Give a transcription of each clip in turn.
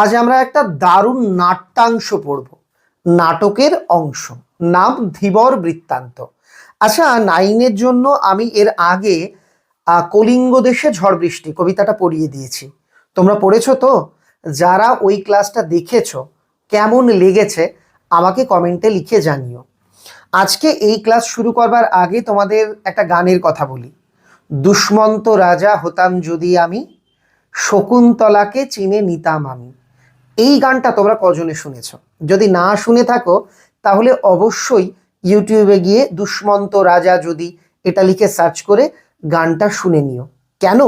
আজ আমরা একটা দারুণ নাট্যাংশ পড়ব। নাটকের অংশ। নাম ধীবর বৃত্তান্ত। আচ্ছা নাইনের জন্য আমি এর আগে কলিঙ্গ দেশে ঝড় বৃষ্টি কবিতাটা পড়িয়ে দিয়েছি। তোমরা পড়েছো তো? যারা ওই ক্লাসটা দেখেছ, কেমন লেগেছে, আমাকে কমেন্টে লিখে জানিও। আজকে এই ক্লাস শুরু করবার আগে তোমাদের একটা গানের কথা বলি। দুষ্মন্ত রাজা হতাম যদি আমি, শকুন্তলাকে চিনে নিতাম আমি। এই গানটা তোমরা কজনে শুনেছ? যদি না শুনে থাকো, তাহলে অবশ্যই ইউটিউবে গিয়ে দুষ্মন্ত রাজা যদি এটা লিখে সার্চ করে গানটা শুনে নিও। কেন?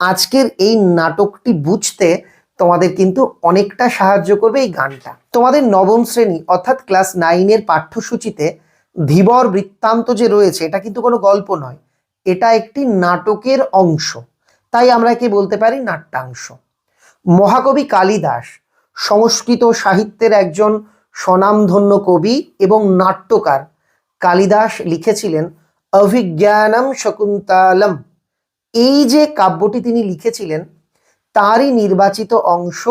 আজকের এই নাটকটি বুঝতে তোমাদের কিন্তু অনেকটা সাহায্য করবে এই গানটা। তোমাদের নবম শ্রেণি, অর্থাৎ ক্লাস নাইনের পাঠ্যসূচিতে ধীবর বৃত্তান্ত যে রয়েছে, এটা কিন্তু কোনো গল্প নয়। এটা একটি নাটকের অংশ। তাই আমরা একে বলতে পারি নাট্যাংশ। মহাকবি কালিদাস সংস্কৃত সাহিত্যের একজন স্বনামধন্য কবি এবং নাট্যকার কালিদাস লিখেছিলেন, অভিজ্ঞানম শকুন্তলম এই যে কাব্যটি তিনি লিখেছিলেন, তারই নির্বাচিত অংশ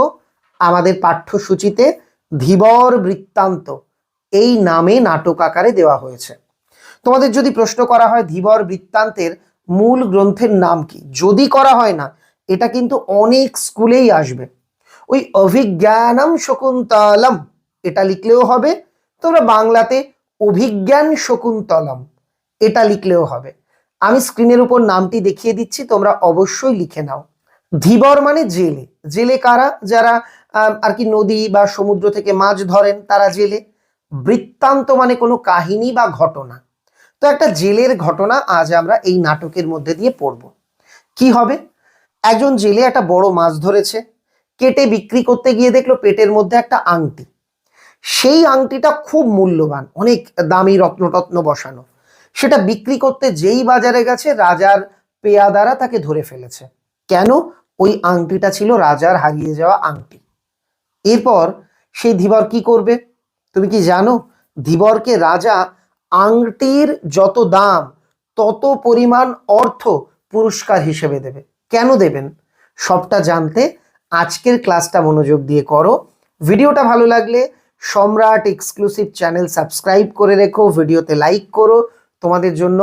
আমাদের পাঠ্যসূচিতে ধীবর বৃত্তান্ত, এই নামে নাটক আকারে দেওয়া হয়েছে। তোমাদের যদি প্রশ্ন করা হয় ধীবর বৃত্তান্তের মূল গ্রন্থের নাম কি, যদি করা হয় না, এটা কিন্তু অনেক স্কুলেই আসবে। ওই অভিজ্ঞানম শকুন্তলম। এটা লিখলেও হবে, তোমরা বাংলাতে অভিজ্ঞান শকুন্তলম, এটা লিখলেও হবে। আমি স্ক্রিনের উপর নামটি দেখিয়ে দিচ্ছি, তোমরা অবশ্যই লিখে নাও। ধীবর মানে জেলে। জেলে কারা? যারা আর কি নদী বা সমুদ্র থেকে মাছ ধরেন, তারা জেলে। বৃত্তান্ত মানে কোনো কাহিনী বা ঘটনা। তো একটা জেলের ঘটনা আজ আমরা এই নাটকের মধ্যে দিয়ে পড়ব। কি হবে? একজন জেলে একটা বড় মাছ ধরেছে কেটে বিক্রি করতে গিয়ে দেখল পেটের মধ্যে একটা আংটি। সেই আংটিটা খুব মূল্যবান, অনেক দামি রত্নটত্ন বসানো। সেটা বিক্রি করতে যেই বাজারে গেছে, রাজার পেয়াদারা তাকে ধরে ফেলেছে। কেন? ওই আংটিটা ছিল রাজার হারিয়ে যাওয়া আংটি। এরপর সেই ধীবর কি করবে? তুমি কি জানো? ধীবরকে রাজা আংটির যত দাম, তত পরিমাণ অর্থ পুরস্কার হিসেবে দেবে। কেন দেবেন? সবটা জানতে আজকের ক্লাসটা মনোযোগ দিয়ে করো। ভিডিওটা ভালো লাগলে সম্রাট এক্সক্লুসিভ চ্যানেল সাবস্ক্রাইব করে রেখো, ভিডিওতে লাইক করো। তোমাদের জন্য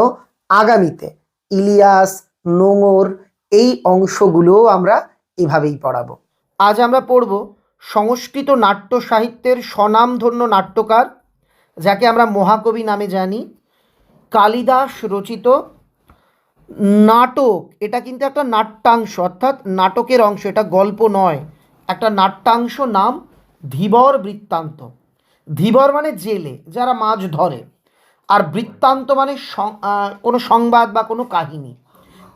আগামীতে ইলিয়াস, নোঙর এই অংশগুলোও আমরা এভাবেই পড়াবো। আজ আমরা পড়ব সংস্কৃত নাট্য সাহিত্যের স্বনামধন্য নাট্যকার, যাকে আমরা মহাকবি নামে জানি। কালিদাস রচিত নাটক, এটা কিন্তু একটা নাট্যাংশ, অর্থাৎ নাটকের অংশ, এটা গল্প নয়। একটা নাট্যাংশ নাম ধীবর বৃত্তান্ত। ধীবর মানে জেলে, যারা মাছ ধরে। আর বৃত্তান্ত মানে কোনো সংবাদ বা কোনো কাহিনী।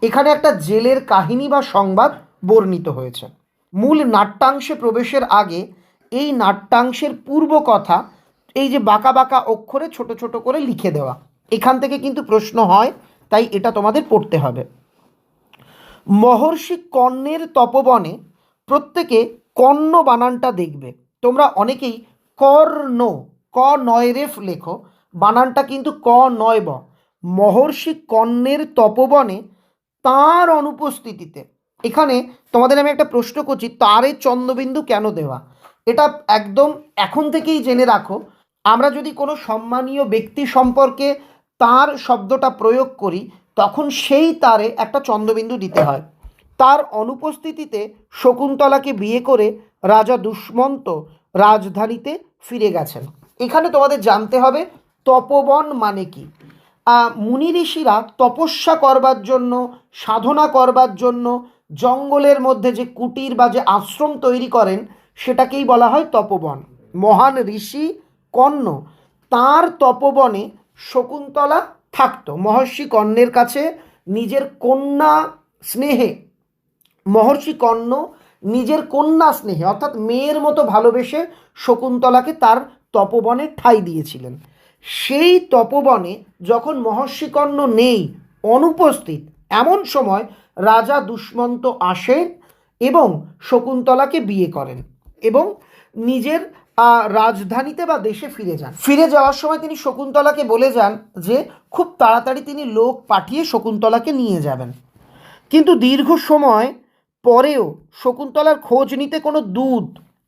এখানে একটা জেলের কাহিনী বা সংবাদ বর্ণিত হয়েছে। মূল নাট্যাংশে প্রবেশের আগে এই নাট্যাংশের পূর্ব কথা এই যে বাঁকা বাঁকা অক্ষরে ছোট ছোট করে লিখে দেওয়া। এখান থেকে কিন্তু প্রশ্ন হয় তাই এটা তোমাদের পড়তে হবে। মহর্ষি কর্ণের তপবনে প্রত্যেকে কর্ণ বানানটা দেখবে। তোমরা অনেকেই কর্ণ, ক নয় রেফ লেখো, বানানটা কিন্তু ক নয় ব। মহর্ষি কর্ণের তপবনে তার অনুপস্থিতিতে, এখানে তোমাদের আমি একটা প্রশ্ন করছি, তারে চন্দ্রবিন্দু কেন দেওয়া? এটা একদম এখন থেকেই জেনে রাখো। আমরা যদি কোনো সম্মানীয় ব্যক্তি সম্পর্কে তার শব্দটা প্রয়োগ করি, তখন সেই তারে একটা চন্দ্রবিন্দু দিতে হয়। তার অনুপস্থিতিতে শকুন্তলাকে বিয়ে করে রাজা দুষ্মন্ত রাজধানীতে ফিরে গেছেন। এখানে তোমাদের জানতে হবে, তপবন মানে কি? মুনি ঋষিরা তপস্যা করবার জন্য, সাধনা করবার জন্য জঙ্গলের মধ্যে যে কুটির বা যে আশ্রম তৈরি করেন, সেটাকেই বলা হয় তপবন। মহান ঋষি কর্ণ, তার তপবনে শকুন্তলা থাকতো। মহর্ষি কর্ণের কাছে নিজের কন্যা স্নেহে, মহর্ষি কর্ণ নিজের কন্যা স্নেহে, অর্থাৎ মেয়ের মতো ভালোবেসে শকুন্তলাকে তার তপবনে ঠাঁই দিয়েছিলেন। সেই তপবনে যখন মহর্ষি কর্ণ নেই, অনুপস্থিত, এমন সময় রাজা দুষ্মন্ত আসেন এবং শকুন্তলাকে বিয়ে করেন এবং নিজের রাজধানীতে বা দেশে ফিরে যান। ফিরে যাওয়ার সময় তিনি শকুন্তলাকে বলে যান যে, খুব তাড়াতাড়ি তিনি লোক পাঠিয়ে শকুন্তলাকে নিয়ে যাবেন। কিন্তু দীর্ঘ সময় পরেও শকুন্তলার খোঁজ নিতে কোনো দুধ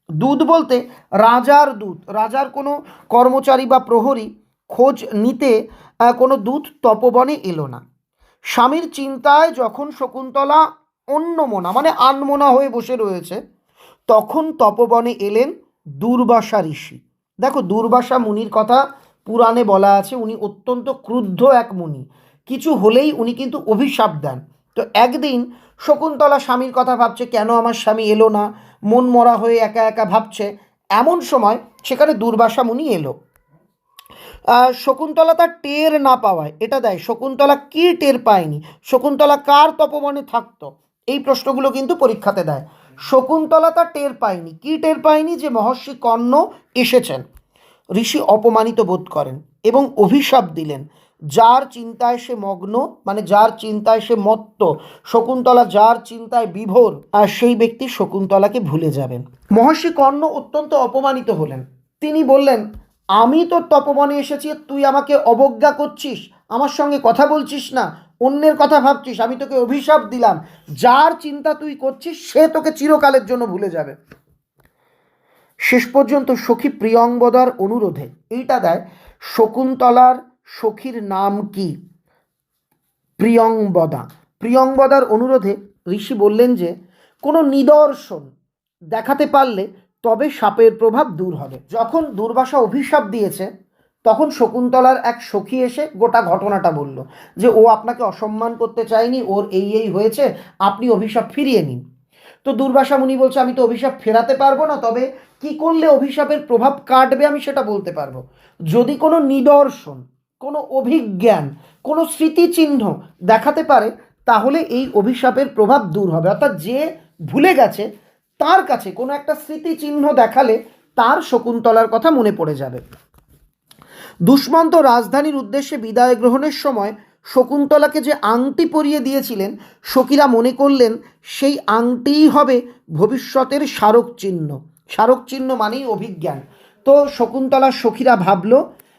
দূত বলতে রাজার দূত, রাজার কোনো কর্মচারী বা প্রহরী খোঁজ নিতে কোনো দূত তপবনে এলো না। স্বামীর চিন্তায় যখন শকুন্তলা অন্যমনা মানে আনমনা হয়ে বসে রয়েছে, তখন তপবনে এলেন দুর্বাসা ঋষি। দেখো, দুর্বাসা মুনির কথা পুরাণে বলা আছে, উনি অত্যন্ত ক্রুদ্ধ এক মুনি। কিছু হলেই উনি কিন্তু অভিশাপ দেন। তো একদিন শকুন্তলা স্বামীর কথা ভাবছে, কেন আমার স্বামী এলো না? মন মরা হয়ে একা একা ভাবছে। এমন সময় সেখানে দুর্বাসা মুনি এলো। শকুন্তলা তার টের না পাওয়ায়, এটা দেয়, শকুন্তলা কি টের পায়নি? শকুন্তলা কার তপবনে থাকতো? এই প্রশ্নগুলো কিন্তু পরীক্ষাতে দেয়। শকুন্তলা তা টের পায়নি। কি টের পায়নি যে মহর্ষি কর্ণ এসেছেন? ঋষি অপমানিত বোধ করেন এবং অভিশাপ দিলেন। যার চিন্তায় সে মগ্ন মানে যার চিন্তায় সে মত্ত, শকুন্তলা যার চিন্তায় বিভোর, আর সেই ব্যক্তি শকুন্তলাকে ভুলে যাবেন। মহর্ষি কর্ণ অত্যন্ত অপমানিত হলেন। তিনি বললেন, আমি তোর তপবনে এসেছি, তুই আমাকে অবজ্ঞা করছিস, আমার সঙ্গে কথা বলছিস না অন্যের কথা ভাবছিস, আমি তোকে অভিশাপ দিলাম। যার চিন্তা তুই করছিস, সে তোকে চিরকালের জন্য ভুলে যাবে। শেষ পর্যন্ত সখী প্রিয়ঙ্বদার অনুরোধে এইটা দেয়, শকুন্তলার সখীর নাম কি? প্রিয়ংবদা প্রিয়ঙ্বদার অনুরোধে ঋষি বললেন যে, কোনো নিদর্শন দেখাতে পারলে তবে সাপের প্রভাব দূর হবে। যখন দুর্বাসা অভিশাপ দিয়েছে তখন শকুন্তলার এক সখী এসে গোটা ঘটনাটা বলল যে, ও আপনাকে অসম্মান করতে চায়নি, ওর এই এই হয়েছে, আপনি অভিশাপ ফিরিয়ে নিন। তো দুর্বাসা মুনি বলছে, আমি তো অভিশাপ ফেরাতে পারব না, তবে কি করলে অভিশাপের প্রভাব কাটবে আমি সেটা বলতে পারব। যদি কোনো নিদর্শন, কোনো অভিজ্ঞান, কোনো স্মৃতিচিহ্ন দেখাতে পারে, তাহলে এই অভিশাপের প্রভাব দূর হবে। অর্থাৎ যে ভুলে গেছে, তার কাছে কোনো একটা স্মৃতিচিহ্ন দেখালে তার শকুন্তলার কথা মনে পড়ে যাবে। দুষ্মন্ত রাজধানীর উদ্দেশ্যে বিদায় গ্রহণের সময় শকুন্তলাকে যে আংটি পরিয়ে দিয়েছিলেন, সখীরা মনে করলেন সেই আংটিই হবে ভবিষ্যতের স্মারক চিহ্ন। স্মারক চিহ্ন মানেই অভিজ্ঞান। তো শকুন্তলার সখীরা ভাবল,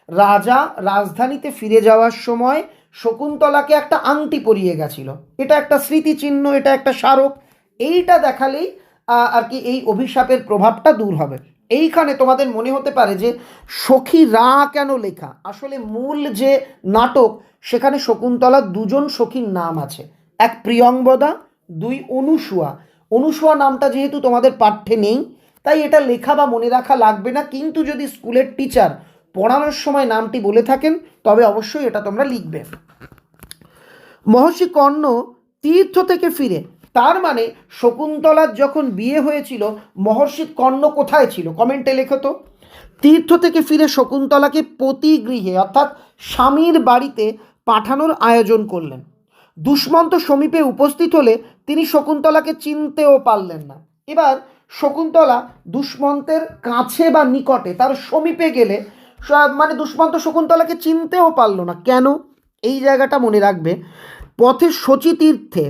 রাজা রাজধানীতে ফিরে যাওয়ার সময় শকুন্তলাকে একটা আংটি পরিয়ে গেছিল। এটা একটা স্মৃতিচিহ্ন, এটা একটা স্মারক। এইটা দেখালেই আর কি এই অভিশাপের প্রভাবটা দূর হবে। এইখানে তোমাদের মনে হতে পারে যে সখী রা কেন লেখা? আসলে মূল যে নাটক, সেখানে শকুন্তলা দুজন সখীর নাম আছে। এক প্রিয়ঙ্বদা দুই অনুসুয়া। অনুসুয়া নামটা যেহেতু তোমাদের পাঠ্যে নেই, তাই এটা লেখা বা মনে রাখা লাগবে না। কিন্তু যদি স্কুলের টিচার পড়ানোর সময় নামটি বলে থাকেন, তবে অবশ্যই এটা তোমরা লিখবে। মহর্ষি কর্ণ তীর্থ থেকে ফিরে তার মানে শকুন্তলার যখন বিয়ে হয়েছিল মহর্ষি কর্ণ কোথায় ছিল? কমেন্টে লেখো তো। তীর্থ থেকে ফিরে শকুন্তলাকে পতি গৃহে অর্থাৎ স্বামীর বাড়িতে পাঠানোর আয়োজন করলেন। দুষ্মন্ত সমীপে উপস্থিত হলে তিনি শকুন্তলাকে চিনতেও পারলেন না। এবার শকুন্তলা দুষ্মন্তের কাছে বা নিকটে, তার সমীপে গেলে মানে দুষ্মন্ত শকুন্তলাকে চিনতেও পারল না। কেন? এই জায়গাটা মনে রাখবে। পথে শচী তীর্থে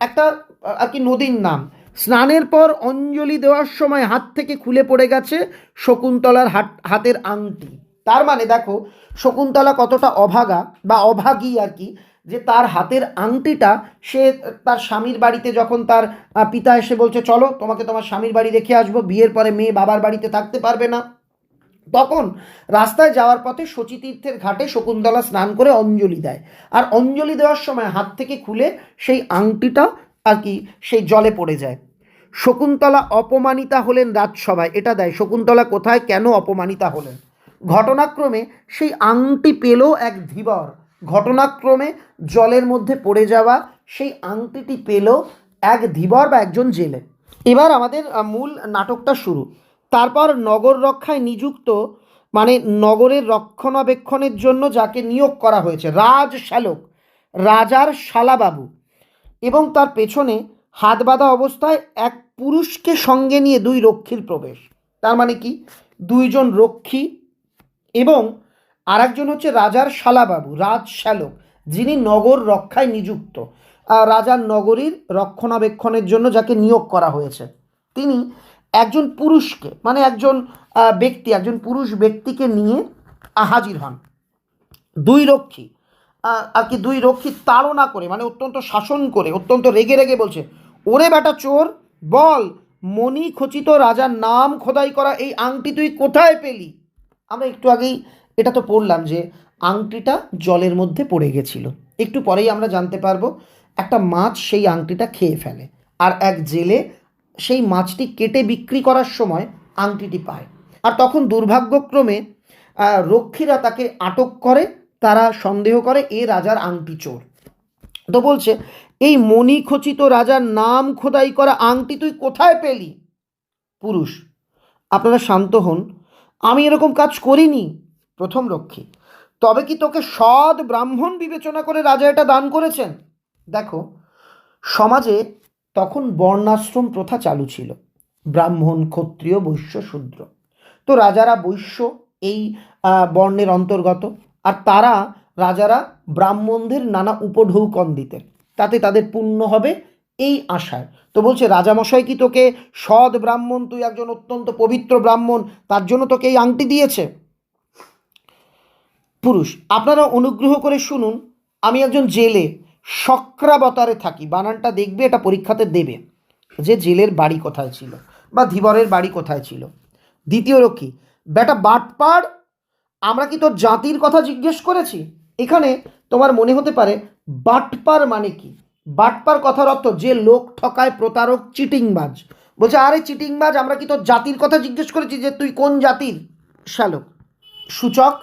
একটা আর কি নদীর নাম। স্নানের পর অঞ্জলি দেওয়ার সময় হাত থেকে খুলে পড়ে গেছে শকুন্তলার হাত হাতের আংটি। তার মানে দেখো, শকুন্তলা কতটা অভাগা বা অভাগী আর কি, যে তার হাতের আংটিটা সে তার স্বামীর বাড়িতে যখন তার পিতা এসে বলছে, চলো, তোমাকে তোমার স্বামীর বাড়ি রেখে আসব, বিয়ের পরে মেয়ে বাবার বাড়িতে থাকতে পারবে না। তখন রাস্তায় যাওয়ার পথে শচীতীর্থের ঘাটে শকুন্তলা স্নান করে অঞ্জলি দেয়। আর অঞ্জলি দেওয়ার সময় হাত থেকে খুলে সেই আংটিটা আর কি, সেই জলে পড়ে যায়। শকুন্তলা অপমানিতা হলেন রাজসভায়, এটা দেয়, শকুন্তলা কোথায়, কেন অপমানিতা হলেন? ঘটনাক্রমে সেই আংটি পেল এক ধীবর। ঘটনাক্রমে জলের মধ্যে পড়ে যাওয়া সেই আংটিটি পেল এক ধীবর বা একজন জেলে। এবার আমাদের মূল নাটকটা শুরু। তারপর নগর রক্ষায় নিযুক্ত মানে নগরের রক্ষণাবেক্ষণের জন্য যাকে নিয়োগ করা হয়েছে, রাজ শ্যালক, রাজার শালাবাবু। এবং তার পেছনে হাত বাঁধা অবস্থায় এক পুরুষকে সঙ্গে নিয়ে দুই রক্ষীর প্রবেশ। তার মানে কি? দুইজন রক্ষী এবং আরেকজন হচ্ছে রাজার শালাবাবু, রাজ শ্যালক, যিনি নগর রক্ষায় নিযুক্ত। রাজার নগরীর রক্ষণাবেক্ষণের জন্য যাকে নিয়োগ করা হয়েছে। তিনি একজন পুরুষকে মানে একজন ব্যক্তি, একজন পুরুষ ব্যক্তিকে নিয়ে হাজির হন। দুই রক্ষী আর কি দুই রক্ষী তাড়না করে মানে অত্যন্ত শাসন করে, অত্যন্ত রেগে রেগে বলছে, ওরে বেটা চোর, বল, মণি খচিত রাজার নাম খোদাই করা এই আংটি তুই কোথায় পেলি? আমরা একটু আগেই এটা তো পড়লাম যে আংটিটা জলের মধ্যে পড়ে গেছিল। একটু পরেই আমরা জানতে পারব, একটা মাছ সেই আংটিটা খেয়ে ফেলে আর এক জেলে সেই মাছটি কেটে বিক্রি করার সময় আংটিটি পায়। আর তখন দুর্ভাগ্যক্রমে রক্ষীরা তাকে আটক করে তারা সন্দেহ করে এ রাজার আংটি চোর। তো বলছে, এই মণিখচিত রাজার নাম খোদাই করা আংটি তুই কোথায় পেলি? পুরুষ, আপনারা শান্ত হন। আমি এরকম কাজ করিনি। প্রথম রক্ষী, তবে কি তোকে সৎ ব্রাহ্মণ বিবেচনা করে রাজা এটা দান করেছেন? দেখো, সমাজে তখন বর্ণাশ্রম প্রথা চালু ছিল। ব্রাহ্মণ, ক্ষত্রিয়, বৈশ্য, শূদ্র। তো রাজারা বৈশ্য এই বর্ণের অন্তর্গত। আর তারা রাজারা ব্রাহ্মণদের নানা উপঢৌকন দিতেন। তাতে তাদের পুণ্য হবে এই আশায়। তো বলছে, রাজামশাই কি তোকে সৎ ব্রাহ্মণ, তুই একজন অত্যন্ত পবিত্র ব্রাহ্মণ, তার জন্য তোকে এই আংটি দিয়েছে? পুরুষ, আপনারা অনুগ্রহ করে শুনুন, আমি একজন জেলে, শক্রাবতারে থাকি। বানানটা দেখবে, এটা পরীক্ষাতে দেবে। যে জেলের বাড়ি কোথায় ছিল বা ধীবরের বাড়ি কোথায় ছিল। দ্বিতীয় রক্ষী, বেটা বাটপাড় আমরা কি তোর জাতির কথা জিজ্ঞেস করেছি? এখানে তোমার মনে হতে পারে বাটপার মানে কি? বাটপার কথার অর্থ যে লোক ঠকায় প্রতারক, চিটিংবাজ। বলছে, আরে চিটিংবাজ, আমরা কি তোর জাতির কথা জিজ্ঞেস করেছি যে তুই কোন জাতির? শ্যালক, সূচক,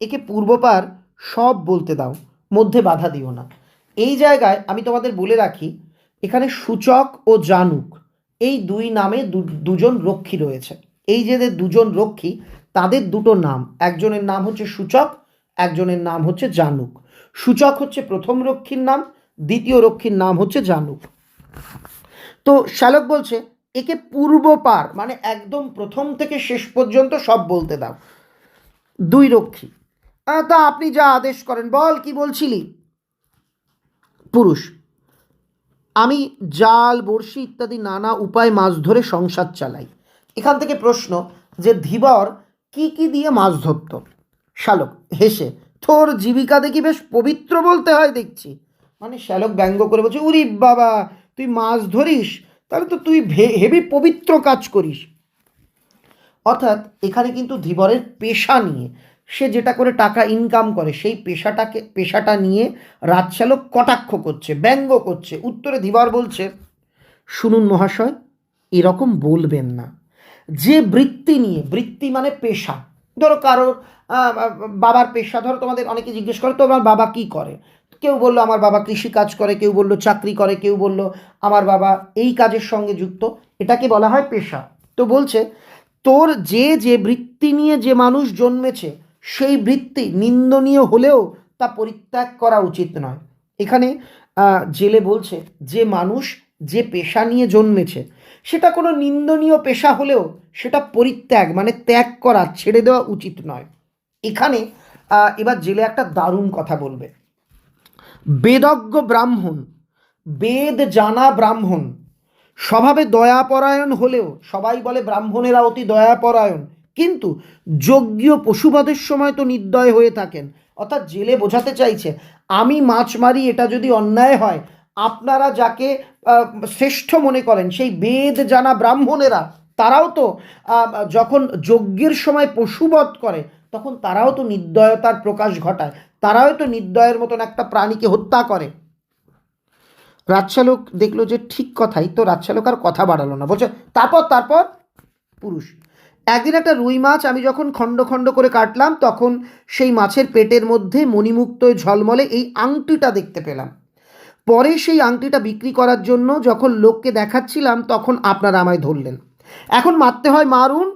একে পূর্বপার সব বলতে দাও, মধ্যে বাধা দিও না। এই জায়গায় আমি তোমাদের বলে রাখি, এখানে সূচক ও জানুক, এই দুই নামে দুজন রক্ষী রয়েছে। এই যে দুজন রক্ষী তাদের দুটো নাম। একজনের নাম হচ্ছে সূচক, একজনের নাম হচ্ছে জানুক। সূচক হচ্ছে প্রথম রক্ষীর নাম, দ্বিতীয় রক্ষীর নাম হচ্ছে জানুক। তো শ্যালক বলছে, একে পূর্বপার মানে একদম প্রথম থেকে শেষ পর্যন্ত সব বলতে দাও। দুই রক্ষী। তা আপনি যা আদেশ করেন, বল কি বলছিলি? পুরুষ, আমি জাল, বড়শি ইত্যাদি নানা উপায় মাছ ধরে সংসার চালাই। এখান থেকে প্রশ্ন যে ধীবর কি কি দিয়ে মাছ ধরত? শ্যালক হেসে, তোর জীবিকা দেখি বেশ পবিত্র বলতে হয় দেখছি। মানে শ্যালক ব্যঙ্গ করে বলছে, উরি বাবা, তুই মাছ ধরিস? তাহলে তো তুই হেবি পবিত্র কাজ করিস। অর্থাৎ এখানে কিন্তু ধীবরের পেশা নিয়ে, সে যেটা করে টাকা ইনকাম করে, সেই পেশাটাকে, পেশাটা নিয়ে রাজচালক কটাক্ষ করছে, ব্যঙ্গ করছে। উত্তরে ধীবর বলছে, শুনুন মহাশয়, এরকম বলবেন না। যে বৃত্তি নিয়ে, বৃত্তি মানে পেশা। ধরো কারোর বাবার পেশা, ধরো তোমাদের অনেকে জিজ্ঞেস করে, তোমার বাবা কি করে? কেউ বলল, আমার বাবা কৃষি কাজ করে। কেউ বলল, চাকরি করে। কেউ বলল, আমার বাবা এই কাজের সঙ্গে যুক্ত। এটাকে বলা হয় পেশা। তো বলছে, তোর যে যে বৃত্তি নিয়ে যে মানুষ জন্মেছে, সেই বৃত্তি নিন্দনীয় হলেও তা পরিত্যাগ করা উচিত নয়। এখানে জেলে বলছে, যে মানুষ যে পেশা নিয়ে জন্মেছে সেটা কোনো নিন্দনীয় পেশা হলেও সেটা পরিত্যাগ মানে ত্যাগ করা, ছেড়ে দেওয়া উচিত নয়। এখানে এবার জেলে একটা দারুণ কথা বলবে। বেদজ্ঞ ব্রাহ্মণ, বেদ জানা ব্রাহ্মণ, স্বভাবে দয়াপরায়ণ হলেও, সবাই বলে ব্রাহ্মণেরা অতি দয়াপরায়ণ, কিন্তু যজ্ঞ পশুবাদের সময় তো নির্দয় হয়ে থাকেন। অর্থাৎ জেলে বোঝাতে চাইছে, আমি মাছ মারি, এটা যদি অন্যায় হয় আপনারা যাকে শ্রেষ্ঠ মনে করেন, সেই বেদ জানা ব্রাহ্মণেরা, তারাও তো যখন যজ্ঞের সময় পশুবধ করে, তখন তারাও তো নির্দয়তার প্রকাশ ঘটায়। তারাও তো নির্দয়ের মতন একটা প্রাণীকে হত্যা করে। রাজশালোক দেখল যে ঠিক কথাই, তো রাজশালোক আর কথা বাড়ালো না। বলছে, তারপর তারপর? পুরুষ, একদিন একটা রুই মাছ আমি যখন খণ্ড খণ্ড করে কাটলাম, তখন সেই মাছের পেটের মধ্যে মণিমুক্ত ঝলমলে এই আংটিটা দেখতে পেলাম। পরে সেই আংটিটা বিক্রি করার জন্য যখন লোককে দেখাচ্ছিলাম, তখন আপনারা আমায় ধরলেন। এখন মারতে হয় মারুন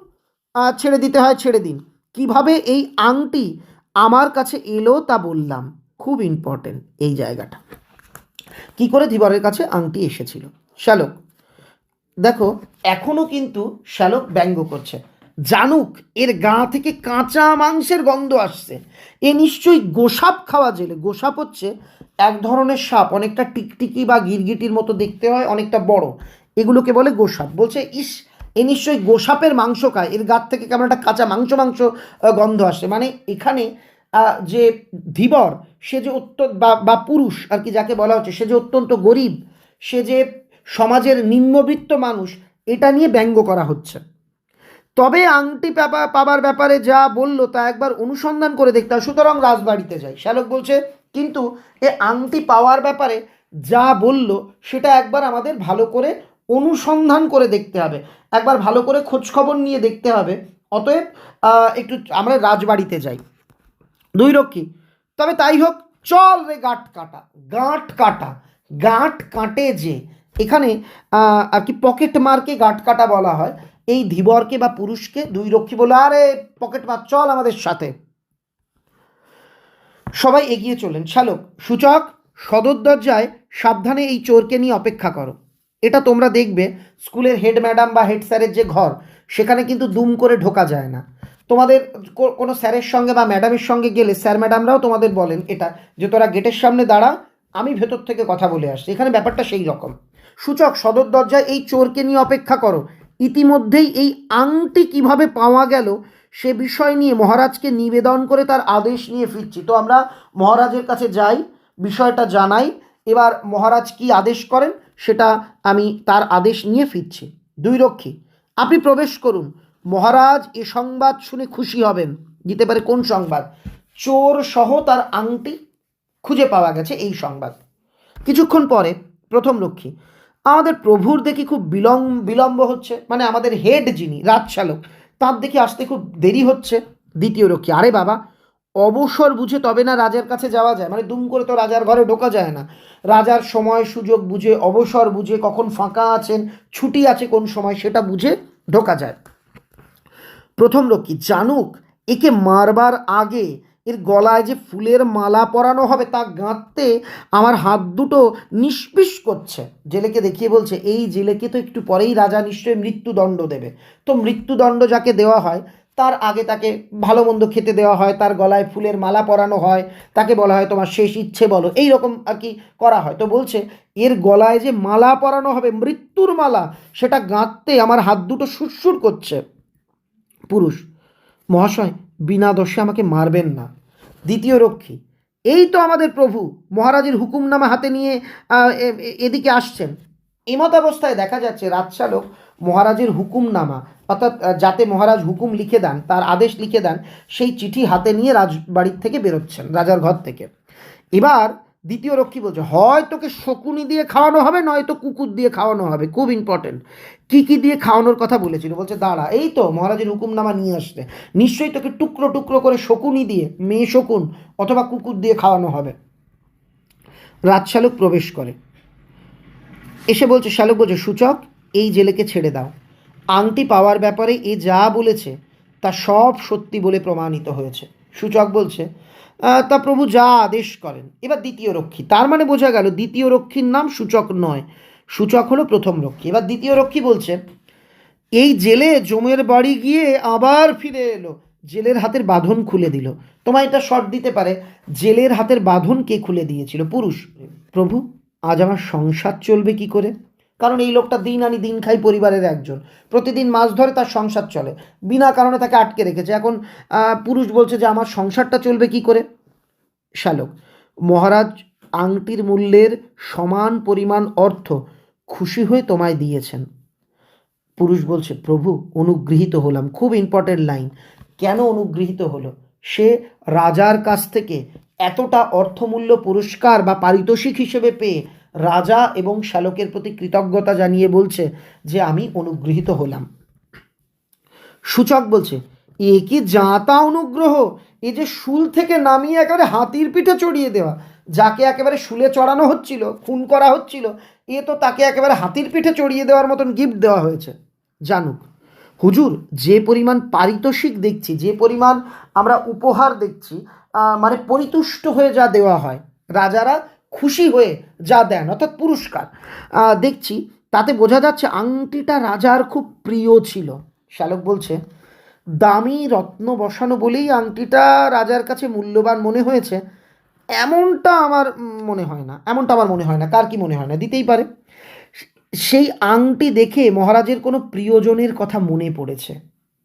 ছেড়ে দিতে হয় ছেড়ে দিন। কীভাবে এই আংটি আমার কাছে এলো তা বললাম। খুব ইম্পর্টেন্ট এই জায়গাটা। কি করে ধীবরের কাছে আংটি এসেছিল? শ্যালক। দেখো, এখনও কিন্তু শ্যালক ব্যঙ্গ করছে। জানুক, এর গা থেকে কাঁচা মাংসের গন্ধ আসছে। এ নিশ্চয়ই গোসাপ খাওয়া জেলে। গোসাপ হচ্ছে এক ধরনের সাপ, অনেকটা টিকটিকি বা গিরগিটির মতো দেখতে হয়, অনেকটা বড়। এগুলোকে বলে গোসাপ। বলছে, ইস, এ নিশ্চয়ই গোসাপের মাংস খায়। এর গাত থেকে কেমন একটা কাঁচা মাংস মাংস গন্ধ আসে মানে এখানে যে ধীবর, সে যে অত্যন্ত, বা বা পুরুষ, আর কি যাকে বলা হচ্ছে, সে যে অত্যন্ত গরিব, সে যে সমাজের নিম্নবিত্ত মানুষ, এটা নিয়ে ব্যঙ্গ করা হচ্ছে। তবে আংটি পাবা- পাবার ব্যাপারে যা বলল তা একবার অনুসন্ধান করে দেখতে হয় সুতরাং রাজবাড়িতে যাই। শ্যালক বলছে, কিন্তু এ আংটি পাওয়ার ব্যাপারে যা বলল, সেটা একবার আমাদের ভালো করে অনুসন্ধান করে দেখতে হবে। একবার ভালো করে খোঁজ খবর নিয়ে দেখতে হবে। অতএব একটু আমরা রাজবাড়িতে যাই। দুই রক্ষী, তবে তাই হোক, চল রে গাঁট কাটা গাঁট কাটা, গাঁট কাটে যে। এখানে আর কি পকেট মারকে গাঁট কাটা বলা হয়। এই ধীবরকে বা পুরুষকে দুই রক্ষী বলে আরে, পকেট মার, চল আমাদের সাথে। সবাই এগিয়ে চলেন শ্যালক, সূচক, সদর দরজায় সাবধানে এই চোরকে নিয়ে অপেক্ষা করো। এটা তোমরা দেখবে, স্কুলের হেড ম্যাডাম বা হেড স্যারের যে ঘর, সেখানে কিন্তু দুম করে ঢোকা যায় না। তোমাদের কোনো স্যারের সঙ্গে বা ম্যাডামের সঙ্গে গেলে স্যার ম্যাডামরাও তোমাদের বলেন এটা, যে তোরা গেটের সামনে দাঁড়া, আমি ভেতর থেকে কথা বলে আসছি। এখানে ব্যাপারটা সেই রকম। সূচক, সদর দরজায় এই চোরকে নিয়ে অপেক্ষা করো। ইতিমধ্যেই এই আংটি কীভাবে পাওয়া গেল সে বিষয় নিয়ে মহারাজকে নিবেদন করে তার আদেশ নিয়ে ফিরছি। তো আমরা মহারাজের কাছে যাই, বিষয়টা জানাই, এবার মহারাজ কি আদেশ করেন সেটা আমি তার আদেশ নিয়ে ফিরছি। দুই রক্ষী, আপনি প্রবেশ করুন। মহারাজ এ সংবাদ শুনে খুশি হবেন। দিতে পারে কোন সংবাদ? চোর সহ তার আংটি খুঁজে পাওয়া গেছে এই সংবাদ। কিছুক্ষণ পরে প্রথম রক্ষী আমাদের প্রভুর দেখি খুব বিলম্ব বিলম্ব হচ্ছে। মানে আমাদের হেড যিনি রাজচালক তার দেখি আসতে খুব দেরি হচ্ছে। দ্বিতীয় রক্ষী, আরে বাবা, অবসর বুঝে তবে না রাজার কাছে যাওয়া যায়? মানে দুম করে তো রাজার ঘরে ঢোকা যায় না। রাজার সময় সুযোগ বুঝে, অবসর বুঝে, কখন ফাঁকা আছেন, ছুটি আছে কোন সময় সেটা বুঝে ঢোকা যায়। প্রথম রক্ষী জানুক একে মারবার আগে এর গলায় যে ফুলের মালা পরানো হবে তা গাঁথতে আমার হাত দুটো নিষ্পিস করছে। জেলেকে দেখিয়ে বলছে, এই জেলেকে তো একটু পরেই রাজা নিশ্চয়ই মৃত্যুদণ্ড দেবে। তো মৃত্যুদণ্ড যাকে দেওয়া হয়, তার আগে তাকে ভালো মন্দ খেতে দেওয়া হয়, তার গলায় ফুলের মালা পরানো হয়, তাকে বলা হয় তোমার শেষ ইচ্ছে বলো। এই রকম আর কি করা হয়। তো বলছে, এর গলায় যে মালা পরানো হবে, মৃত্যুর মালা, সেটা গাঁথতে আমার হাত দুটো সুরসুর করছে। পুরুষ, মহাশয়, বিনা দোষে আমাকে মারবেন না। দ্বিতীয় রক্ষী। এই তো আমাদের প্রভু মহারাজের হুকুমনামা হাতে নিয়ে এদিকে আসছেন। এমত অবস্থায় দেখা যাচ্ছে রাজশালক মহারাজের হুকুমনামা, অর্থাৎ যাতে মহারাজ হুকুম লিখে দেন, তার আদেশ লিখে দেন, সেই চিঠি হাতে নিয়ে রাজবাড়ির থেকে বেরোচ্ছেন, রাজার ঘর থেকে। এবার দ্বিতীয় রক্ষী বলছে হয় তোকে শকুনি দিয়ে খাওয়ানো হবে নয়তো কুকুর দিয়ে খাওয়ানো হবে। খুব ইম্পর্টেন্ট কী কী দিয়ে খাওয়ানোর কথা বলেছিল? বলছে দাঁড়া এই তো মহারাজের হুকুমনামা নিয়ে আসতে। নিশ্চয়ই তোকে টুকরো টুকরো করে শকুনি দিয়ে মেয়ে শকুন অথবা কুকুর দিয়ে খাওয়ানো হবে। রাজশালক প্রবেশ করে। এসে বলছে শালুক বলছে সূচক এই জেলেকে ছেড়ে দাও। আংটি পাওয়ার ব্যাপারে এ যা বলেছে তা সব সত্যি বলে প্রমাণিত হয়েছে। সূচক বলছে "আহ, তা প্রভু যা আদেশ করেন। এবার দ্বিতীয় রক্ষী। তার মানে বোঝা গেল দ্বিতীয় রক্ষীর নাম সূচক নয়। সূচক হলো প্রথম রক্ষী। এবার দ্বিতীয় রক্ষী বলছে, এই জেলে জমের বাড়ি গিয়ে আবার ফিরে এলো। জেলের হাতের বাঁধন খুলে দিল। তোমায় এটা শর্ট দিতে পারে, জেলের হাতের বাঁধন কে খুলে দিয়েছিল? পুরুষ। প্রভু, আজ আমার সংসার চলবে কি করে? কারণ এই লোকটা দিন আনি দিন খাই পরিবারের একজন। প্রতিদিন মাছ ধরে তার সংসার চলে। বিনা কারণে তাকে আটকে রেখেছে। এখন পুরুষ বলছে যে, আমার সংসারটা চলবে কি করে? শ্যালক, মহারাজ, আংটির মূল্যের সমান পরিমাণ অর্থ খুশি হয়ে তোমায় দিয়েছেন। পুরুষ বলছে, প্রভু, অনুগৃহীত হলাম। খুব ইম্পর্টেন্ট লাইন কেন অনুগৃহীত হলো? সে রাজার কাছ থেকে এতটা অর্থমূল্য পুরস্কার বা পারিতোষিক হিসেবে পেয়ে রাজা এবং শ্যালকের প্রতি কৃতজ্ঞতা জানিয়ে বলছে যে আমি অনুগৃহীত হলাম। সূচক বলছে, এ কি যাতা অনুগ্রহ? এ যে শুল থেকে নামিয়ে একেবারে হাতির পিঠে চড়িয়ে দেওয়া, যাকে একেবারে শুলে চড়ানো হচ্ছিল, খুন করা হচ্ছিল, এ তো তাকে একেবারে হাতির পিঠে চড়িয়ে দেওয়ার মতন গিফট দেওয়া হয়েছে। জানুক, হুজুর, যে পরিমাণ পারিতোষিক দেখছি, যে পরিমাণ আমরা উপহার দেখছি মানে পরিতুষ্ট হয়ে যা দেওয়া হয়, রাজারা খুশি হয়ে যা দেন, অর্থাৎ পুরস্কার। দেখছি, তাতে বোঝা যাচ্ছে আংটিটা রাজার খুব প্রিয় ছিল। শ্যালক বলছে, দামি রত্ন বসানো বলেই আংটিটা রাজার কাছে মূল্যবান মনে হয়েছে। এমনটা আমার মনে হয় না, এমনটা আমার মনে হয় না, কার কি মনে হয় না, দিতেই পারে। সেই আংটি দেখে মহারাজের কোনো প্রিয়জনের কথা মনে পড়েছে।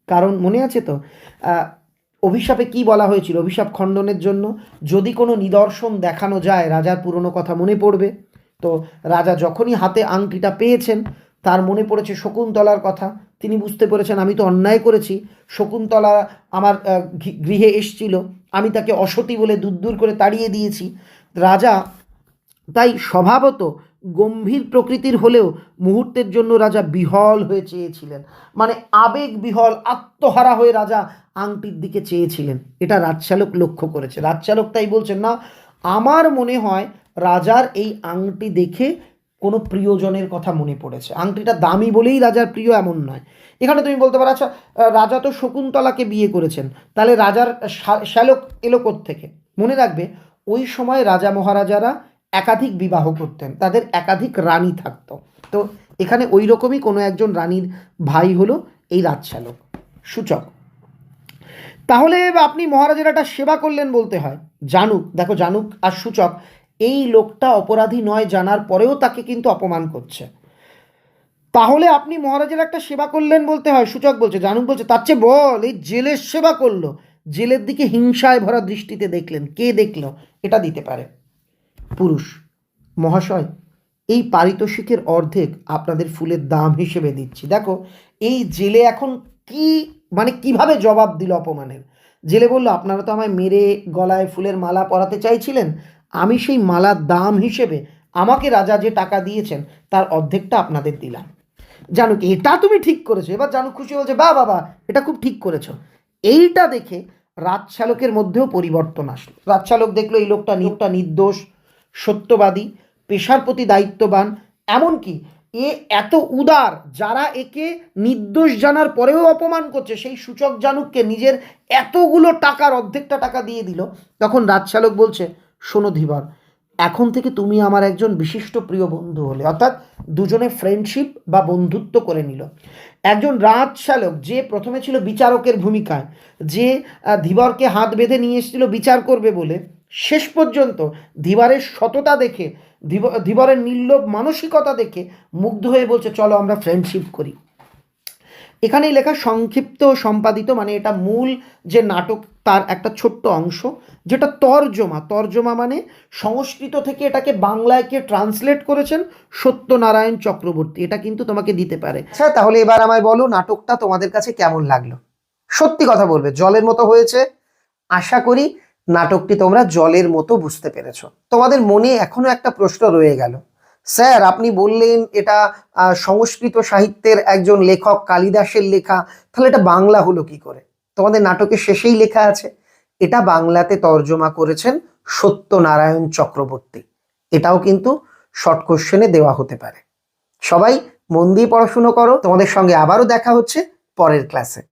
কারণ মনে আছে তো অভিশাপে কি বলা হয়েছিল? অভিশাপ খণ্ডনের জন্য যদি কোনো নিদর্শন দেখানো যায়, রাজার পুরনো কথা মনে পড়বে। তো রাজা যখনই হাতে আংটিটা পেয়েছেন, তার মনে পড়েছে শকুন্তলার কথা। তিনি বুঝতে পেরেছেন, আমি তো অন্যায় করেছি। শকুন্তলা আমার গৃহে এসছিল। আমি তাকে অসতী বলে দূর দূর করে তাড়িয়ে দিয়েছি। রাজা, তাই স্বভাবত গম্ভীর প্রকৃতির হলেও মুহূর্তের জন্য রাজা বিহল হয়ে চেয়েছিলেন। মানে আবেগ বিহল, আত্মহারা হয়ে রাজা আংটির দিকে চেয়েছিলেন। এটা রাজচালক লক্ষ্য করেছে। রাজচালক তাই বলছেন, না, আমার মনে হয় রাজার এই আংটি দেখে কোনো প্রিয়জনের কথা মনে পড়েছে। আংটিটা দামি বলেই রাজার প্রিয় এমন নয়। এখানে তুমি বলতে পারো আচ্ছা রাজা তো শকুন্তলাকে বিয়ে করেছেন। তাহলে রাজার শ্যালক এলো থেকে মনে রাখবে, ওই সময় রাজা মহারাজারা একাধিক বিবাহ করতেন, তাদের একাধিক রানী থাকতো। তো এখানে ওই রকমই কোনো একজন রানীর ভাই হলো এই রাজশালক। সূচক। তাহলে আপনি মহারাজের একটা সেবা করলেন বলতে হয়। জানুক, দেখো জানুক আর সূচক, এই লোকটা অপরাধী নয় জানার পরেও তাকে কিন্তু অপমান করছে। তাহলে আপনি মহারাজের একটা সেবা করলেন বলতে হয়, সূচক বলছে, জানুক বলছে, তার চেয়ে বল, এই জেলের সেবা করল। জেলের দিকে হিংসায় ভরা দৃষ্টিতে দেখলেন, কে দেখল? এটা দিতে পারে। পুরুষ, মহাশয়, এই পারিতোষিকের অর্ধেক আপনাদের ফুলের দাম হিসেবে দিচ্ছি। দেখো, এই জেলে এখন কি মানে কীভাবে জবাব দিল অপমানের? জেলে বলল, আপনারা তো আমায় মেরে গলায় ফুলের মালা পরাতে চাইছিলেন। আমি সেই মালার দাম হিসেবে আমাকে রাজা যে টাকা দিয়েছেন, তার অর্ধেকটা আপনাদের দিলাম। জানুক এটা তুমি ঠিক করেছ। এবার জানুক খুশি বলছে বা বাবা এটা খুব ঠিক করেছ। এইটা দেখে রাজচালকের মধ্যেও পরিবর্তন আসলো। রাজচালক দেখল, এই লোকটা লোকটা নির্দোষ সত্যবাদী, পেশার প্রতি দায়িত্ববান, এমনকি এ এত উদার যারা একে নির্দোষ জানার পরেও অপমান করছে, সেই সূচক জানুককে নিজের এতগুলো টাকার, অর্ধেকটা টাকা দিয়ে দিল, তখন রাজচালক বলছে, শোনো ধীবর, এখন থেকে তুমি আমার একজন বিশিষ্ট প্রিয় বন্ধু হলে। অর্থাৎ দুজনে ফ্রেন্ডশিপ বা বন্ধুত্ব করে নিল। একজন রাজশালক যে প্রথমে ছিল বিচারকের ভূমিকায়, যে ধীবরকে হাত বেঁধে নিয়ে এসেছিল বিচার করবে বলে শেষ পর্যন্ত ধীবরের সততা দেখে ধীব- ধীবরের নির্লোভ মানসিকতা দেখে মুগ্ধ হয়ে বলছে, চলো আমরা ফ্রেন্ডশিপ করি। এখানেই লেখা, সংক্ষিপ্ত সম্পাদিত মানে এটা মূল যে নাটক, তার একটা ছোট্ট অংশ, যেটা তর্জমা তর্জমা মানে সংস্কৃত থেকে এটাকে বাংলায় কে ট্রান্সলেট করেছেন সত্যনারায়ণ চক্রবর্তী। এটা কিন্তু তোমাকে দিতে পারে। আচ্ছা তাহলে এবার আমায় বলো নাটকটা তোমাদের কাছে কেমন লাগল? সত্যি কথা বলবে, জলের মতো হয়েছে। আশা করি নাটকটি তোমরা জলের মতো বুঝতে পেরেছ। তোমাদের মনে এখনও একটা প্রশ্ন রয়ে গেল। স্যার, আপনি বললেন এটা সংস্কৃত সাহিত্যের একজন লেখক কালিদাসের লেখা। তাহলে এটা বাংলা হলো কি করে? তোমাদের নাটকের শেষেই লেখা আছে, এটা বাংলাতে তর্জমা করেছেন সত্যনারায়ণ চক্রবর্তী। এটাও কিন্তু শর্ট কোশ্চেনে দেওয়া হতে পারে। সবাই মন দিয়ে পড়াশুনো করো। তোমাদের সঙ্গে আবারও দেখা হচ্ছে পরের ক্লাসে।